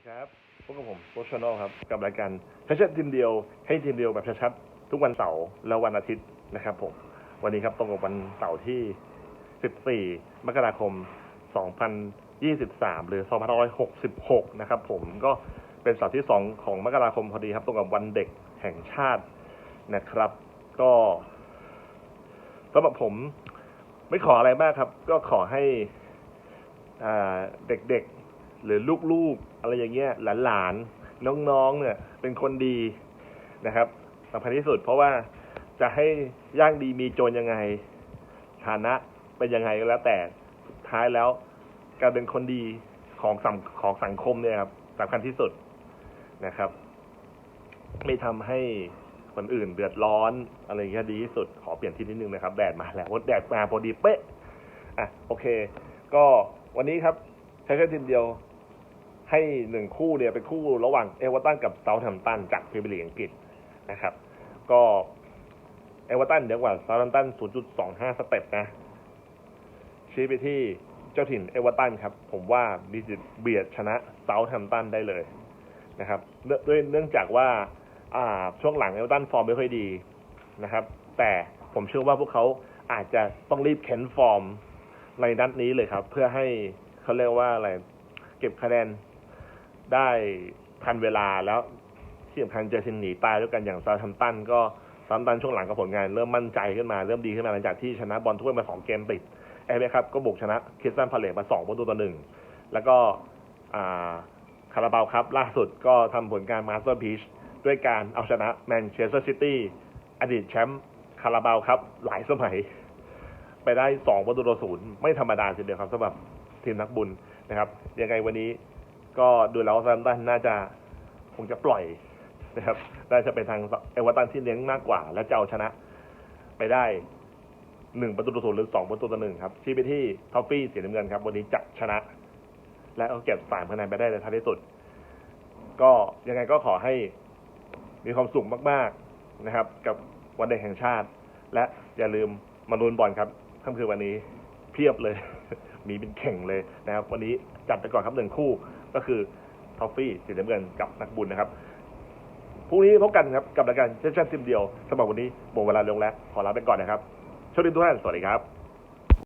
ดีครับ พบกับผมโปรชนอลครับ กับรายการชัดๆทีมเดียว ให้ทีมเดียวแบบชัดๆทุกวันเสาร์และวันอาทิตย์นะครับผม วันนี้ครับตรงกับวันเสาร์ที่ 14 มกราคม 2023 หรือ 2566 นะครับผม ก็เป็นเสาร์ที่ 2 ของมกราคมพอดีครับ ตรงกับวันเด็กแห่งชาตินะครับ ก็สำหรับผมไม่ขออะไรมากครับ ก็ขอให้เด็กๆ หรือลูกๆอะไรอย่างเงี้ยหลานๆน้องๆเนี่ยเป็นคนดีนะครับสำคัญที่สุด เพราะว่าจะให้ย่างดีมีโจรยังไงฐานะเป็นยังไงก็แล้วแต่สุดท้ายแล้วการเป็นคนดีของสังของสังคมเนี่ยครับสำคัญที่สุดนะครับ ไม่ทำให้คนอื่นเดือดร้อนอะไรอย่างเงี้ยดีที่สุดขอเปลี่ยนที่นิดนึงนะครับ แดดมาแล้วแดดมาพอดีเป๊ะอะโอเค ก็วันนี้ครับใช้แค่ทีมเดียว ให้หนึ่งคู่เนี่ยเป็นคู่ระหว่างเอเวอร์ตันกับเซาท์แฮมป์ตันจากพรีเมียร์ลีกอังกฤษนะครับ ก็เอเวอร์ตันเดี๋ยวกว่าเซาท์แฮมป์ตัน 0.25 สเต็ปนะ ชี้ไปที่เจ้าถิ่นเอเวอร์ตันครับ ผมว่ามีสิทธิ์เบียดชนะเซาท์แฮมป์ตันได้เลยนะครับเนื่องด้วยเนื่องจากว่าอ่าช่วงหลังเอเวอร์ตันฟอร์มไม่ค่อยดีนะครับ แต่ผมเชื่อว่าพวกเขาอาจจะต้องรีบเข็นฟอร์มในนัดนี้เลยครับ เพื่อให้เขาเรียกว่าอะไร เก็บคะแนน ได้ทันเวลาแล้วที่สำคัญเจอทีมหนีตายด้วยกันอย่างซาทัมตันก็ซาทัมตันช่วงหลังกับผลงานเริ่มมั่นใจขึ้นมาเริ่มดีขึ้นมาหลังจากที่ชนะบอลถ้วยมาสองเกมติดเอฟเอครับก็บุกชนะคริสตันพาเลตมาสองประตูต่อหนึ่งแล้วก็คาราบาวครับ ล่าสุดก็ทำผลการมาสเตอร์พีชด้วยการเอาชนะแมนเชสเตอร์ซิตี้อดีตแชมป์คาราบาวครับ หลายสมัย ไปได้สองประตูต่อศูนย์ไม่ธรรมดาทีเดียวครับสำหรับทีมนักบุญนะครับยังไงวันนี้ ก็ดูแล้วซัมตันน่าจะคงจะปล่อยนะครับน่าจะเป็นทางเอเวอร์ตันที่เลี้ยงมากกว่า และจะเอาชนะไปได้หนึ่งประตูต่อศูนย์หรือสองประตูต่อหนึ่งครับชี้ไปที่ท็อฟฟี่สีน้ำเงินครับวันนี้จะชนะ และเอาเก็บสามคะแนนไปได้ในท้ายที่สุด ก็ยังไงก็ขอให้มีความสุขมาก ๆนะครับ กับวันเด็กแห่งชาติ และอย่าลืมมาลุนบอลครับค่ำคืนวันนี้เพียบเลย มีเป็นเข่งเลยนะครับ วันนี้จัดไปก่อนครับหนึ่งคู่ ก็คือทอฟฟี่สีน้ำเงินกับนักบุญนะครับพรุ่งนี้พบกันครับกับรายการเชชั่นทีมเดียวสำหรับวันนี้หมดเวลาลงแล้ว ขอลาไปก่อนนะครับโชคดีทุกท่านสวัสดีครับ